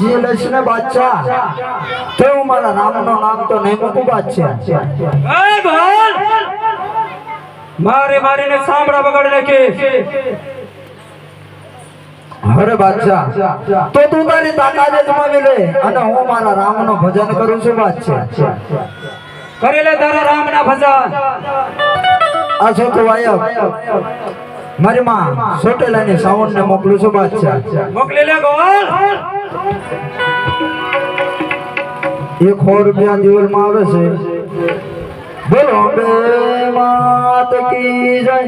જી લઈશ ને બાદશાહ. તો હું મારા રામનું નામ તો નહીં મૂકું બાદશાહ. મારે મારીને સાંભળા બગાડી નાખી અરે બાદશાહ તો તું તારી તાકાત અજમાવી લે અને હું મારા રામનો ભજન કરું છું બાદશાહ. કરી લે તારા રામના ભજન. આ શું તો વાયબ મારી માં સોટેલાની સાવન ને મોકલું છું બાદશાહ. મોકલી લે ગોળ. એક સો રૂપિયા દિવસમાં આવે છે. બોલો બે માત કી જય.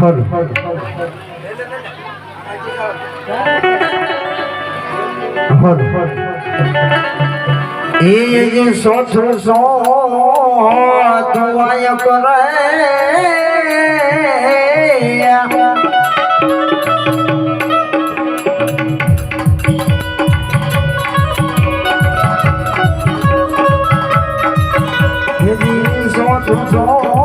હર હર એ ઈજ સોથું સો દુઆય કરે Hold on.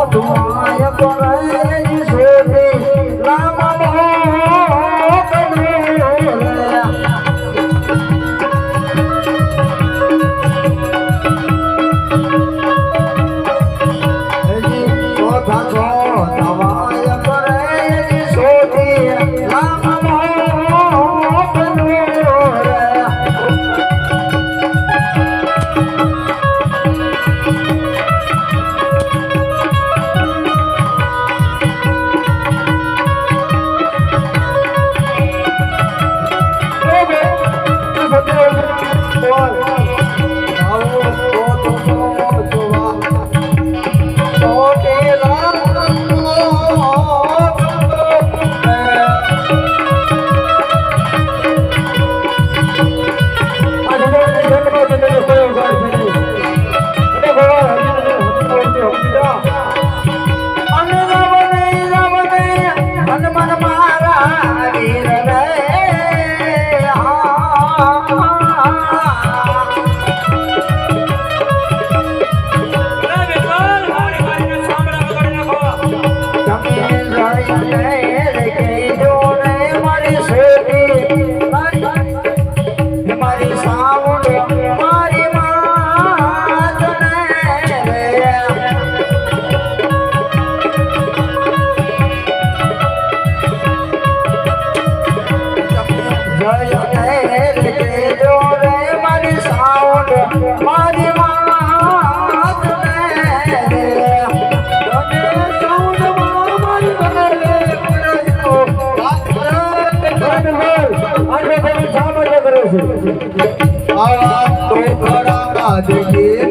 સાઉન્ડ તો માત બિલવાડો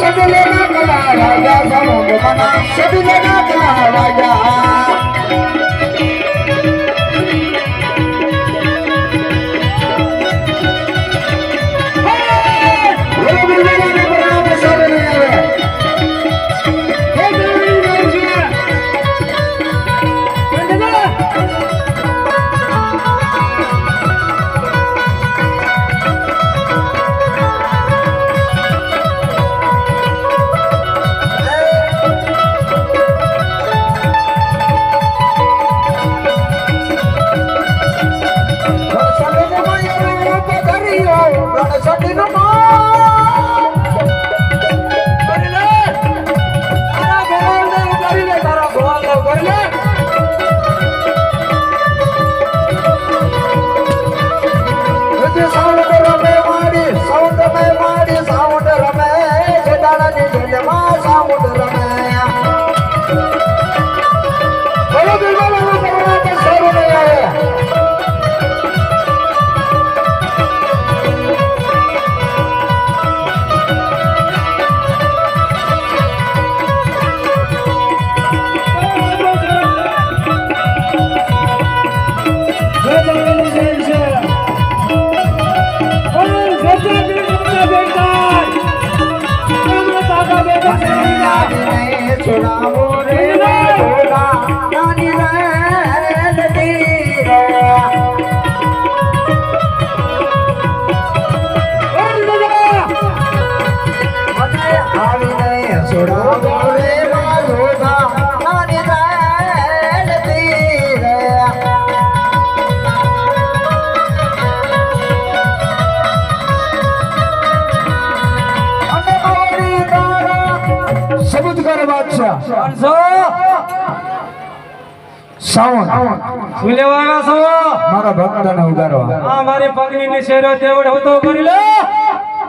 सभी लेना कला राजा सभी लेना कला राजा যাবো સાવન શું લેવા આવ્યા છો? મારા ભક્તને ઉગારવા. આ મારી પગની શેરો તેવડ હતો કરી લે.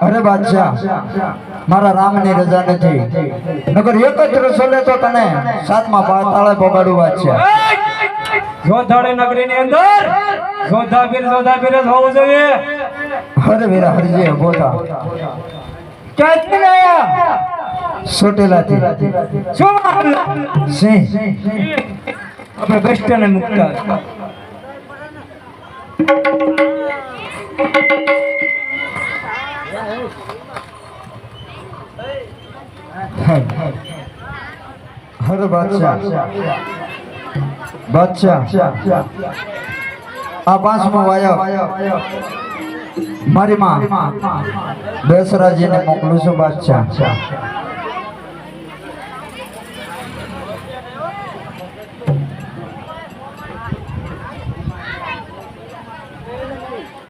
અરે બાદશાહ મારા રામની રજા નથી. નગર એક જ રસોલે તો તને. સાતમા પાતાળે પગાડું બાદશાહ જોધાડે નગરી ની અંદર જોધાબીર જોધાબીર જ હોવું જોઈએ. હરે વીરા હરજે બોતા ક્યાંથી લાયા? સોટેલાથી. શું સિંહ. આપણે બસ સ્ટેન્ડ મુકતા. અરે બાદશાહ. બાદશાહ. આ પાંચમો વાયક મારી માં. બેસરાજીને મોકલું છું બાદશાહ.